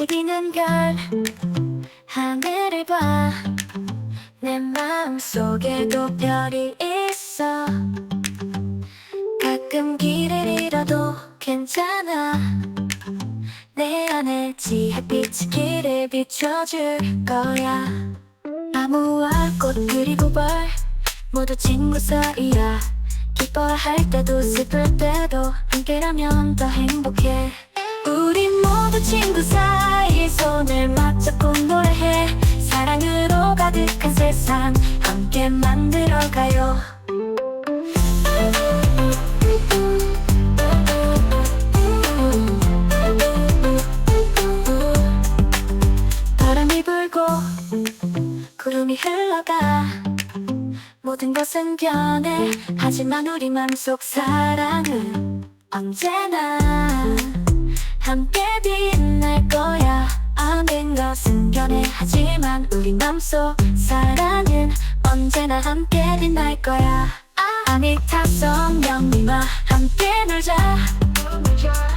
내비는 별 하늘을 봐. 내 마음속에도 별이 있어. 가끔 길을 잃어도 괜찮아. 내 안에 지햇빛이 길을 비춰줄 거야. 나무와 꽃 그리고 벌 모두 친구 사이야. 기뻐할 때도 슬플 때도 함께라면 더 행복해. 우리 모두 친구 사이 손을 맞잡고 노래해. 사랑으로 가득한 세상 함께 만들어가요. 바람이 불고 구름이 흘러가. 모든 것은 변해. 하지만 우리 맘속 사랑은 언제나 함께 빛 우리 맘속 사랑은 언제나 함께 빛날 거야. 아미타성 영미와 함께 놀자.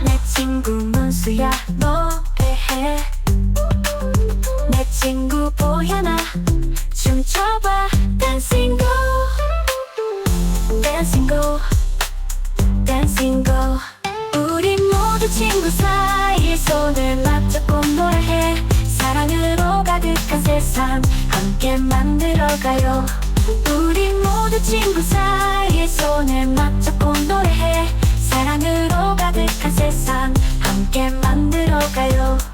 내 친구 문수야 노래해? 내 친구 보현아 춤춰봐. Dancing go. Dancing go. Dancing go. 우리 모두 친구 사이 세상 함께 만들어가요. 우리 모두 친구 사이 손을 맞잡고 노래해. 사랑으로 가득한 세상 함께 만들어가요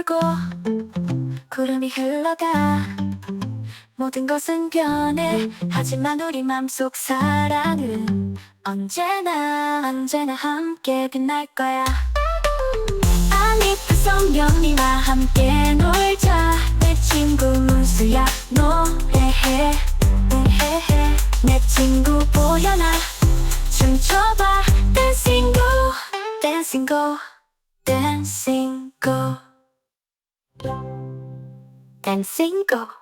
불고 구름이 흘러가. 모든 것은 변해. 하지만 우리 맘속 사랑은 언제나 언제나 함께 빛날 거야. 아니트 성경이와 함께 놀자. 내 친구 문수야 노래해. 노래해. 내 친구 보현아 춤춰봐. Dancing go Dancing go Dancing go and single.